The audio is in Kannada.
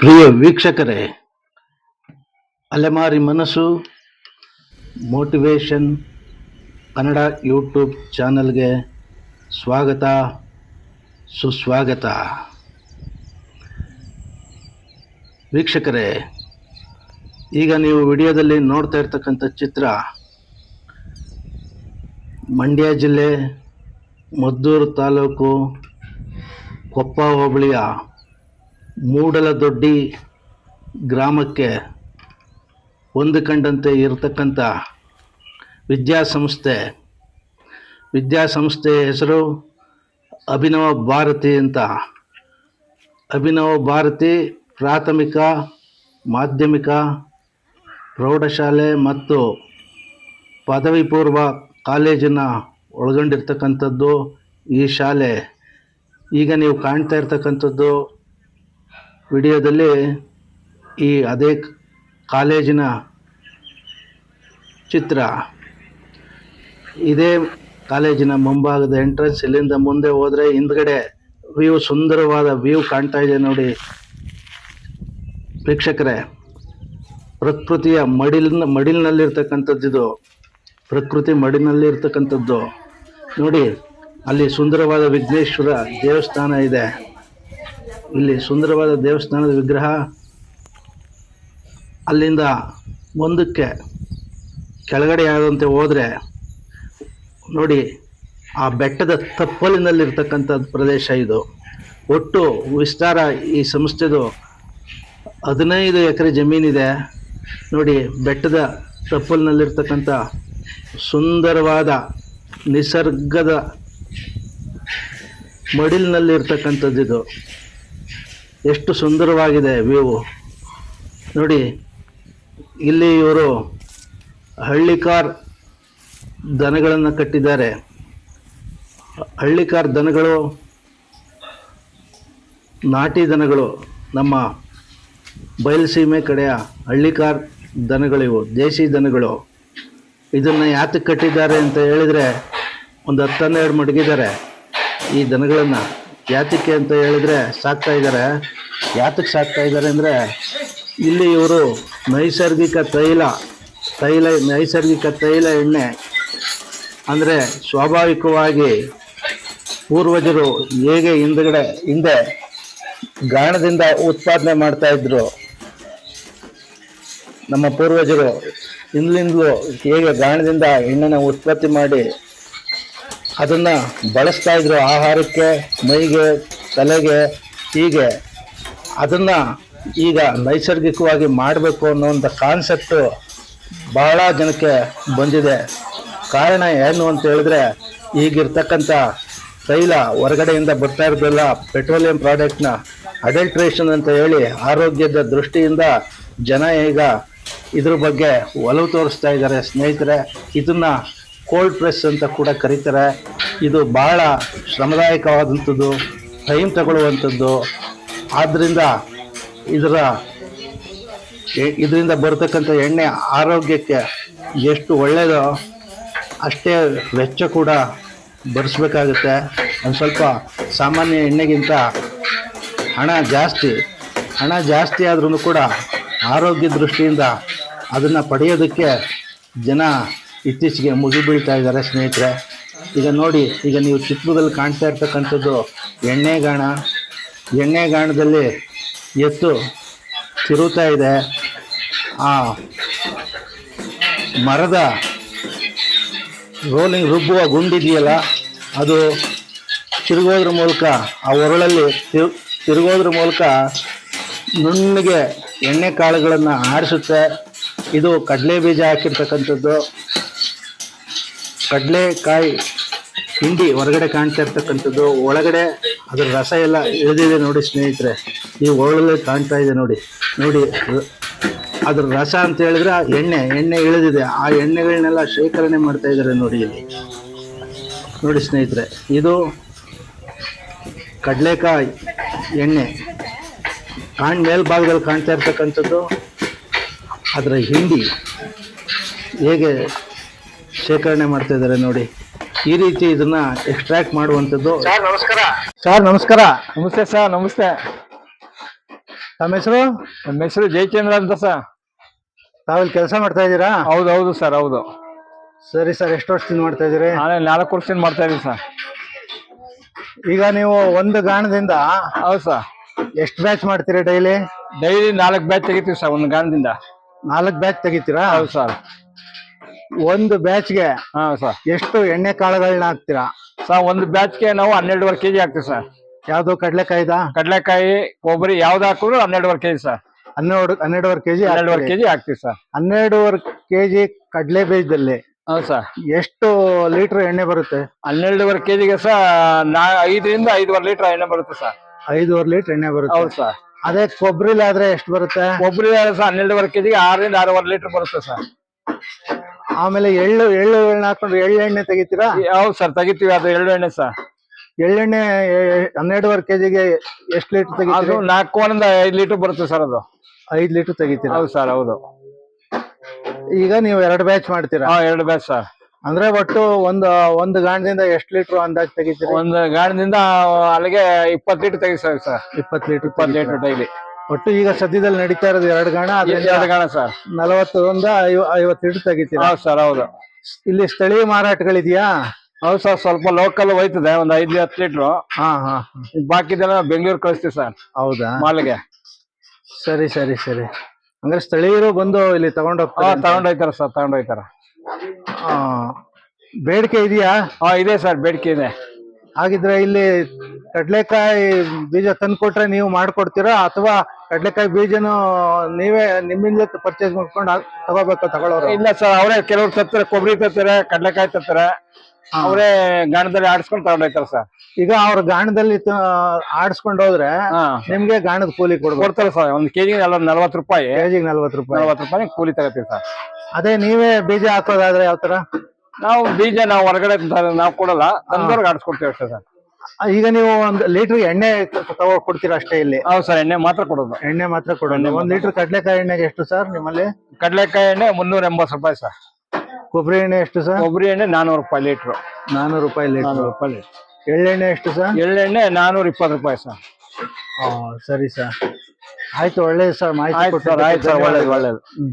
ಪ್ರಿಯ ವೀಕ್ಷಕರೇ, ಅಲೆಮಾರಿ ಮನಸ್ಸು ಮೋಟಿವೇಶನ್ ಕನ್ನಡ ಯೂಟ್ಯೂಬ್ ಚಾನಲ್ಗೆ ಸ್ವಾಗತ, ಸುಸ್ವಾಗತ. ವೀಕ್ಷಕರೇ, ಈಗ ನೀವು ವಿಡಿಯೋದಲ್ಲಿ ನೋಡ್ತಾ ಇರ್ತಕ್ಕಂಥ ಚಿತ್ರ ಮಂಡ್ಯ ಜಿಲ್ಲೆ ಮದ್ದೂರು ತಾಲೂಕು ಕೊಪ್ಪ ಹೋಬಳಿಯ ಮೂಡಲದೊಡ್ಡಿ ಗ್ರಾಮಕ್ಕೆ ಹೊಂದಿಕೊಂಡಂತೆ ಇರತಕ್ಕಂಥ ವಿದ್ಯಾಸಂಸ್ಥೆ. ವಿದ್ಯಾಸಂಸ್ಥೆಯ ಹೆಸರು ಅಭಿನವ ಭಾರತಿ ಅಂತ. ಅಭಿನವ ಭಾರತಿ ಪ್ರಾಥಮಿಕ, ಮಾಧ್ಯಮಿಕ, ಪ್ರೌಢಶಾಲೆ ಮತ್ತು ಪದವಿ ಪೂರ್ವ ಕಾಲೇಜನ್ನು ಒಳಗೊಂಡಿರ್ತಕ್ಕಂಥದ್ದು ಈ ಶಾಲೆ. ಈಗ ನೀವು ಕಾಣ್ತಾ ಇರ್ತಕ್ಕಂಥದ್ದು ವಿಡಿಯೋದಲ್ಲಿ ಈ ಅದೇ ಕಾಲೇಜಿನ ಚಿತ್ರ. ಇದೇ ಕಾಲೇಜಿನ ಮುಂಭಾಗದ ಎಂಟ್ರೆನ್ಸ್ ಇಲ್ಲಿಂದ ಮುಂದೆ ಹೋದರೆ ಹಿಂದ್ಗಡೆ ವ್ಯೂ ಸುಂದರವಾದ ವ್ಯೂ ಕಾಣ್ತಾ ಇದೆ ನೋಡಿ. ವೀಕ್ಷಕರೇ, ಪ್ರಕೃತಿಯ ಮಡಿಲಿನ, ಮಡಿಲಿನಲ್ಲಿರ್ತಕ್ಕಂಥದ್ದು ಇದು. ಪ್ರಕೃತಿ ಮಡಿನಲ್ಲಿ ಇರ್ತಕ್ಕಂಥದ್ದು ನೋಡಿ, ಅಲ್ಲಿ ಸುಂದರವಾದ ವಿಘ್ನೇಶ್ವರ ದೇವಸ್ಥಾನ ಇದೆ. ಇಲ್ಲಿ ಸುಂದರವಾದ ದೇವಸ್ಥಾನದ ವಿಗ್ರಹ ಅಲ್ಲಿಂದ ಮುಂದಕ್ಕೆ ಕೆಳಗಡೆ ಆದಂತೆ ಹೋದರೆ ನೋಡಿ, ಆ ಬೆಟ್ಟದ ತಪ್ಪಲಿನಲ್ಲಿರ್ತಕ್ಕಂಥ ಪ್ರದೇಶ ಇದು. ಒಟ್ಟು ವಿಸ್ತಾರ ಈ ಸಂಸ್ಥೆದು ಹದಿನೈದು ಎಕರೆ ಜಮೀನಿದೆ. ನೋಡಿ, ಬೆಟ್ಟದ ತಪ್ಪಲಿನಲ್ಲಿರ್ತಕ್ಕಂಥ ಸುಂದರವಾದ ನಿಸರ್ಗದ ಮಡಿಲಿನಲ್ಲಿರ್ತಕ್ಕಂಥದ್ದು ಇದು ಎಷ್ಟು ಸುಂದರವಾಗಿದೆ ವ್ಯೂ ನೋಡಿ, ಇಲ್ಲಿ ಇವರು ಹಳ್ಳಿಕಾರ್ ದನಗಳನ್ನು ಕಟ್ಟಿದ್ದಾರೆ. ಹಳ್ಳಿಕಾರ್ ದನಗಳು, ನಾಟಿ ದನಗಳು ನಮ್ಮ ಬಯಲುಸೀಮೆ ಕಡೆಯ ಹಳ್ಳಿಕಾರ್ ದನಗಳಿವು ದೇಸಿ ದನಗಳು. ಇದನ್ನು ಯಾತಕ್ಕೆ ಕಟ್ಟಿದ್ದಾರೆ ಅಂತ ಹೇಳಿದರೆ ಒಂದು ಹತ್ತು ಹನ್ನೆರಡು ಮಡಗಿದ್ದಾರೆ ಈ ದನಗಳನ್ನು. ಯಾತಕ್ಕೆ ಅಂತ ಹೇಳಿದ್ರೆ ಸಾಕ್ತಾ ಇದ್ದಾರೆ. ಯಾತಕ್ಕೆ ಸಾಕ್ತಾ ಇದ್ದಾರೆ ಅಂದರೆ ಇಲ್ಲಿ ಇವರು ನೈಸರ್ಗಿಕ ತೈಲ ತೈಲ, ನೈಸರ್ಗಿಕ ತೈಲ ಎಣ್ಣೆ, ಅಂದರೆ ಸ್ವಾಭಾವಿಕವಾಗಿ ಪೂರ್ವಜರು ಹೇಗೆ ಹಿಂದ್ಗಡೆ, ಹಿಂದೆ ಗಾಣದಿಂದ ಉತ್ಪಾದನೆ ಮಾಡ್ತಾ ಇದ್ರು, ನಮ್ಮ ಪೂರ್ವಜರು ಹಿಂದ್ಲಿಂದಲೂ ಹೇಗೆ ಗಾಣದಿಂದ ಎಣ್ಣೆನ ಉತ್ಪತ್ತಿ ಮಾಡಿ ಅದನ್ನು ಬಳಸ್ತಾ ಇದ್ರು ಆಹಾರಕ್ಕೆ, ಮೈಗೆ, ತಲೆಗೆ, ಹೀಗೆ. ಅದನ್ನು ಈಗ ನೈಸರ್ಗಿಕವಾಗಿ ಮಾಡಬೇಕು ಅನ್ನೋಂಥ ಕಾನ್ಸೆಪ್ಟು ಬಹಳ ಜನಕ್ಕೆ ಬಂದಿದೆ. ಕಾರಣ ಏನು ಅಂತ ಹೇಳಿದ್ರೆ, ಈಗಿರ್ತಕ್ಕಂಥ ತೈಲ ಹೊರಗಡೆಯಿಂದ ಬರ್ತಾ ಇರೋದಿಲ್ಲ ಪೆಟ್ರೋಲಿಯಂ ಪ್ರಾಡಕ್ಟ್ನ ಅಡಲ್ಟ್ರೇಷನ್ ಅಂತ ಹೇಳಿ ಆರೋಗ್ಯದ ದೃಷ್ಟಿಯಿಂದ ಜನ ಈಗ ಇದ್ರ ಬಗ್ಗೆ ಒಲವು ತೋರಿಸ್ತಾ ಇದ್ದಾರೆ. ಸ್ನೇಹಿತರೆ, ಇದನ್ನು ಕೋಲ್ಡ್ ಪ್ರೆಸ್ ಅಂತ ಕೂಡ ಕರೀತಾರೆ. ಇದು ಬಹಳ ಶ್ರಮದಾಯಕವಾದಂಥದ್ದು ಟೈಮ್ ತಗೊಳ್ಳುವಂಥದ್ದು. ಆದ್ದರಿಂದ ಇದರ ಇದರಿಂದ ಬರತಕ್ಕಂಥ ಎಣ್ಣೆ ಆರೋಗ್ಯಕ್ಕೆ ಎಷ್ಟು ಒಳ್ಳೆಯದೋ ಅಷ್ಟೇ ವೆಚ್ಚ ಕೂಡ ಬರೆಸ್ಬೇಕಾಗುತ್ತೆ. ಒಂದು ಸ್ವಲ್ಪ ಸಾಮಾನ್ಯ ಎಣ್ಣೆಗಿಂತ ಹಣ ಜಾಸ್ತಿ ಹಣ ಜಾಸ್ತಿ ಆದ್ರೂ ಕೂಡ ಆರೋಗ್ಯ ದೃಷ್ಟಿಯಿಂದ ಅದನ್ನು ಪಡೆಯೋದಕ್ಕೆ ಜನ ಇತ್ತೀಚೆಗೆ ಮುಗಿಬೀಳ್ತಾ ಇದ್ದಾರೆ ಸ್ನೇಹಿತರೆ. ಈಗ ನೋಡಿ, ಈಗ ನೀವು ಚಿತ್ರದಲ್ಲಿ ಕಾಣ್ತಾ ಇರ್ತಕ್ಕಂಥದ್ದು ಎಣ್ಣೆಗಾಣ ಎಣ್ಣೆಗಾಣದಲ್ಲಿ ಎತ್ತು ತಿರುಗ್ತಾ ಇದೆ. ಆ ಮರದ ರೋಲಿಂಗ್ ರುಬ್ಬುವ ಗುಂಡಿದೆಯಲ್ಲ ಅದು ತಿರುಗೋದ್ರ ಮೂಲಕ ಆ ಒರಳಲ್ಲಿ ತಿರು, ತಿರುಗೋದ್ರ ಮೂಲಕ ನುಣ್ಣಗೆ ಎಣ್ಣೆ ಕಾಳುಗಳನ್ನು ಆರಿಸುತ್ತೆ. ಇದು ಕಡಲೆ ಬೀಜ ಹಾಕಿರ್ತಕ್ಕಂಥದ್ದು. ಕಡಲೆಕಾಯಿ ಹಿಂಡಿ ಹೊರಗಡೆ ಕಾಣ್ತಾ ಇರ್ತಕ್ಕಂಥದ್ದು, ಒಳಗಡೆ ಅದರ ರಸ ಎಲ್ಲ ಇಳಿದಿದೆ ನೋಡಿ ಸ್ನೇಹಿತರೆ. ಈ ಒಳಗಡೆ ಕಾಣ್ತಾ ಇದೆ ನೋಡಿ ನೋಡಿ. ಅದ್ರ ರಸ ಅಂತ ಹೇಳಿದ್ರೆ ಆ ಎಣ್ಣೆ ಎಣ್ಣೆ ಇಳಿದಿದೆ. ಆ ಎಣ್ಣೆಗಳನ್ನೆಲ್ಲ ಶೇಖರಣೆ ಮಾಡ್ತಾ ಇದ್ದಾರೆ ನೋಡಿ ಇಲ್ಲಿ. ನೋಡಿ ಸ್ನೇಹಿತರೆ, ಇದು ಕಡಲೆಕಾಯಿ ಎಣ್ಣೆ. ಕಾಣ್, ಮೇಲ್ಭಾಗದಲ್ಲಿ ಕಾಣ್ತಾ ಇರ್ತಕ್ಕಂಥದ್ದು ಅದರ ಹಿಂಡಿ. ಹೇಗೆ ಶೇಖರಣೆ ಮಾಡ್ತಾ ಇದ್ದಾರೆ ನೋಡಿ. ಈ ರೀತಿ ಇದನ್ನ ಎಕ್ಸ್ಟ್ರಾಕ್ಟ್ ಮಾಡುವಂಥದ್ದು. ಸರ್ ನಮಸ್ಕಾರ. ಸರ್ ನಮಸ್ಕಾರ. ನಮಸ್ತೆ ಸರ್ ನಮಸ್ತೆ. ತಮ್ಮ ಹೆಸರು? ನಮ್ಮ ಹೆಸರು ಜಯಚಂದ್ರ ಅಂತ ಸರ್. ತಾವಿಲ್ಲಿ ಕೆಲಸ ಮಾಡ್ತಾ ಇದ್ದೀರಾ? ಹೌದು ಹೌದು ಸರ್ ಹೌದು. ಸರಿ ಸರ್ ಎಷ್ಟು ವರ್ಷದಿಂದ ಮಾಡ್ತಾ ಇದ್ದೀರಿ? ನಾಳೆ ನಾಲ್ಕು ವರ್ಷದಿಂದ ಮಾಡ್ತಾ ಇದ್ದೀವಿ ಸರ್. ಈಗ ನೀವು ಒಂದು ಗಾಣದಿಂದ ಹೌದು ಸರ್. ಎಷ್ಟು ಬ್ಯಾಚ್ ಮಾಡ್ತೀರಾ ಡೈಲಿ? ಡೈಲಿ ನಾಲ್ಕು ಬ್ಯಾಚ್ ತೆಗಿತೀವಿ ಸರ್ ಒಂದು ಗಾಣದಿಂದ. ನಾಲ್ಕು ಬ್ಯಾಚ್ ತೆಗಿತೀರಾ? ಹೌದು ಸರ್. ಒಂದು ಬ್ಯಾಚ್ಗೆ ಹಾ ಸರ್ ಎಷ್ಟು ಎಣ್ಣೆ ಕಾಳುಗಳನ್ನ ಹಾಕ್ತೀರಾ? ಸರ್ ಒಂದು ಬ್ಯಾಚ್ಗೆ ನಾವು ಹನ್ನೆರಡುವರೆ ಕೆಜಿ ಹಾಕ್ತೀವಿ ಸರ್ ಯಾವ್ದು ಕಡ್ಲೆಕಾಯ್ದ ಕಡಲೆಕಾಯಿ ಕೊಬ್ಬರಿ ಯಾವ್ದು ಹಾಕಿದ್ರು ಹನ್ನೆರಡುವರೆ ಕೆಜಿ ಸರ್ ಹನ್ನೆರಡು ಹನ್ನೆರಡುವರೆ ಕೆಜಿ ಹನ್ನೆರಡುವರೆ ಕೆಜಿ ಹಾಕ್ತೀವಿ ಸರ್ ಹನ್ನೆರಡುವರೆ ಕೆಜಿ ಕಡಲೆ ಬೀಜದಲ್ಲಿ ಹೌದು ಸರ್ ಎಷ್ಟು ಲೀಟರ್ ಎಣ್ಣೆ ಬರುತ್ತೆ? ಹನ್ನೆರಡುವರೆ ಕೆಜಿಗೆ ಸರ್ ನಾ ಐದರಿಂದ ಐದುವರೆ ಲೀಟರ್ ಎಣ್ಣೆ ಬರುತ್ತೆ ಸರ್ ಐದೂವರೆ ಲೀಟರ್ ಎಣ್ಣೆ ಬರುತ್ತೆ. ಹೌದು ಸರ್ ಅದೇ ಕೊಬ್ಬರಿಲಿ ಆದ್ರೆ ಎಷ್ಟು ಬರುತ್ತೆ? ಕೊಬ್ಬರಿ ಸರ್ ಹನ್ನೆರಡುವರೆ ಕೆಜಿಗೆ ಆರರಿಂದ ಆರೂವರೆ ಲೀಟರ್ ಬರುತ್ತೆ ಸರ್ ಆಮೇಲೆ ಎಳ್ಳು ಎಳ್ಳು ಎಣ್ಣೆ ಹಾಕೊಂಡು ಎಳ್ಳು ಎಣ್ಣೆ ತೆಗಿತೀರಾ? ಹೌದು ಸರ್ ತೆಗಿತೀವಿ. ಅದು ಎಳ್ಳೆಣ್ಣೆ ಎಣ್ಣೆ ಸರ್. ಎಳ್ಳೆಣ್ಣೆ ಹನ್ನೆರಡುವರೆ ಕೆಜಿಗೆ ಎಷ್ಟು ಲೀಟರ್ ಅದು ನಾಲ್ಕು ನಾಲ್ಕೂವರೆಯಿಂದ ಐದು ಲೀಟರ್ ಬರುತ್ತೆ ಸರ್ ಅದು. ಐದು ಲೀಟರ್ ತೆಗಿತೀರಾ? ಹೌದು ಸರ್ ಹೌದು. ಈಗ ನೀವು ಎರಡು ಬ್ಯಾಚ್ ಮಾಡ್ತೀರಾ? ಹಾ ಎರಡು ಬ್ಯಾಚ್ ಸರ್. ಅಂದ್ರೆ ಒಟ್ಟು ಒಂದು ಒಂದು ಗಾಣದಿಂದ ಎಷ್ಟು ಲೀಟರ್ ಅಂದಾಜ್ ತೆಗಿತೀರಾ? ಒಂದು ಗಾಣದಿಂದ ಅಲ್ಲಿಗೆ ಇಪ್ಪತ್ತು ಲೀಟರ್ ತೆಗಿಸ್ತಾರೆ ಸರ್. ಇಪ್ಪತ್ತು ಲೀಟರ್ ಇಪ್ಪತ್ತು ಲೀಟರ್ ಡೈಲಿ. ಒಟ್ಟು ಈಗ ಸದ್ಯದಲ್ಲಿ ನಡೀತಾ ಇರೋದು ಎರಡು ಗಾಣ ಎರಡು ಗಣ ಸರ್. ನಲವತ್ತರಿಂದ ಐವ ಐವತ್ತು ಲೀಟರ್ ತೆಗಿತೀರಾ? ಹೌದು ಸರ್ ಹೌದು. ಇಲ್ಲಿ ಸ್ಥಳೀಯ ಮಾರಾಟಗಳಿದೆಯಾ? ಹೌದು ಸರ್ ಸ್ವಲ್ಪ ಲೋಕಲ್ ಹೋಯ್ತದೆ ಒಂದು ಐದು ಹತ್ತು ಲೀಟ್ರು. ಹಾ ಹಾ ಬಾಕಿದೆಲ್ಲ ಬೆಂಗಳೂರು ಕಳಿಸ್ತೀವಿ ಸರ್. ಹೌದಾ? ಮಾಲ್ಗೆ. ಸರಿ ಸರಿ ಸರಿ. ಅಂದ್ರೆ ಸ್ಥಳೀಯರು ಬಂದು ಇಲ್ಲಿ ತಗೊಂಡು ಹೋಗ್ತಾರೆ ತಗೊಂಡೋಯ್ತಾರ ಸರ್ ತಗೊಂಡೋಯ್ತಾರ ಆ, ಬೇಡಿಕೆ ಇದೆಯಾ? ಹಾ ಇದೆ ಸರ್ ಬೇಡಿಕೆ ಇದೆ. ಹಾಗಿದ್ರೆ ಇಲ್ಲಿ ಕಡ್ಲೆಕಾಯಿ ಬೀಜ ತಂದ್ಕೊಟ್ರೆ ನೀವು ಮಾಡ್ಕೊಡ್ತೀರಾ ಅಥವಾ ಕಡ್ಲೆಕಾಯಿ ಬೀಜನ ನೀವೇ ನಿಮ್ಮಿಂದ ಪರ್ಚೇಸ್ ಮಾಡ್ಕೊಂಡು ತಗೋಬೇಕು ತಗೊಳ್ಳೋರು. ಇಲ್ಲ ಸರ್ ಅವರೇ ಕೆಲವ್ರು ತರ್ತಾರೆ ಕೊಬ್ಬರಿ ತರ್ತಾರೆ ಕಡಲೆಕಾಯಿ ತರ್ತಾರೆ. ಅವರೇ ಗಾಣದಲ್ಲಿ ಆಡಿಸ್ಕೊಂಡು ತಗೊಂಡೋಯ್ತಾರ ಸರ್. ಈಗ ಅವ್ರ ಗಾಣದಲ್ಲಿ ಆಡಿಸ್ಕೊಂಡು ಹೋದ್ರೆ ನಿಮ್ಗೆ ಗಾಣದ ಕೂಲಿ ಕೊಡ್ಬೋದು. ಕೊಡ್ತಾರೆ ಸರ್ ಒಂದು ಕೆಜಿ ನಲ್ವತ್ತು ರೂಪಾಯಿ. ಕೆಜಿಗೆ ನಲ್ವತ್ತು ರೂಪಾಯಿ. ನಲ್ವತ್ತು ರೂಪಾಯಿ ಕೂಲಿ ತಗೋತೀವಿ ಸರ್. ಅದೇ ನೀವೇ ಬೀಜ ಹಾಕೋದಾದ್ರೆ ಯಾವ ತರ ನಾವು ಬೀಜ ನಾವು ಹೊರಗಡೆ ನಾವು ಕೊಡಲ್ಲ ತಂದವ್ರಿಗೆ ಆಡಿಸ್ಕೊಡ್ತೀವಿ ಅಷ್ಟೇ ಸರ್. ಈಗ ನೀವು ಒಂದು ಲೀಟರ್ ಎಣ್ಣೆ ತಗೋ ಕೊಡ್ತೀರಾ ಅಷ್ಟೇ ಇಲ್ಲಿ? ಹೌದು ಸರ್ ಎಣ್ಣೆ ಮಾತ್ರ ಕೊಡೋದು. ಎಣ್ಣೆ ಮಾತ್ರ ಕೊಡೋಣ ಒಂದ್ ಲೀಟರ್ ಕಡ್ಲೆಕಾಯಿ ಎಣ್ಣೆಗೆ ಎಷ್ಟು ಸರ್ ನಿಮ್ಮಲ್ಲಿ? ಕಡಲೆಕಾಯಿ ಎಣ್ಣೆ ಮುನ್ನೂರ ಎಂಬತ್ತು ರೂಪಾಯಿ ಸರ್. ಕೊಬ್ಬರಿ ಎಣ್ಣೆ ಎಷ್ಟು ಸರ್? ಕೊಬ್ಬರಿ ಎಣ್ಣೆ ನಾನೂರು ರೂಪಾಯಿ ಲೀಟ್ರು. ನಾನೂರು ರೂಪಾಯಿ ಲೀಟರ್. ನಾನೂರು ರೂಪಾಯಿ ಲೀಟ್ರ್. ಎಳ್ಳೆಣ್ಣೆ ಎಷ್ಟು ಸರ್? ಎಳ್ಳೆಣ್ಣೆ ನಾನೂರ ಇಪ್ಪತ್ತು ರೂಪಾಯಿ ಸರ್. ಸರಿ ಸರ್. ಆಯ್ತು ಒಳ್ಳೇದು ಸರ್ ಮಾಹಿತಿ ಆಯ್ತು ಸರ್ ಆಯ್ತು ಸರ್ ಒಳ್ಳೇದು. ಒಳ್ಳೇದು. ಹ್ಮ್.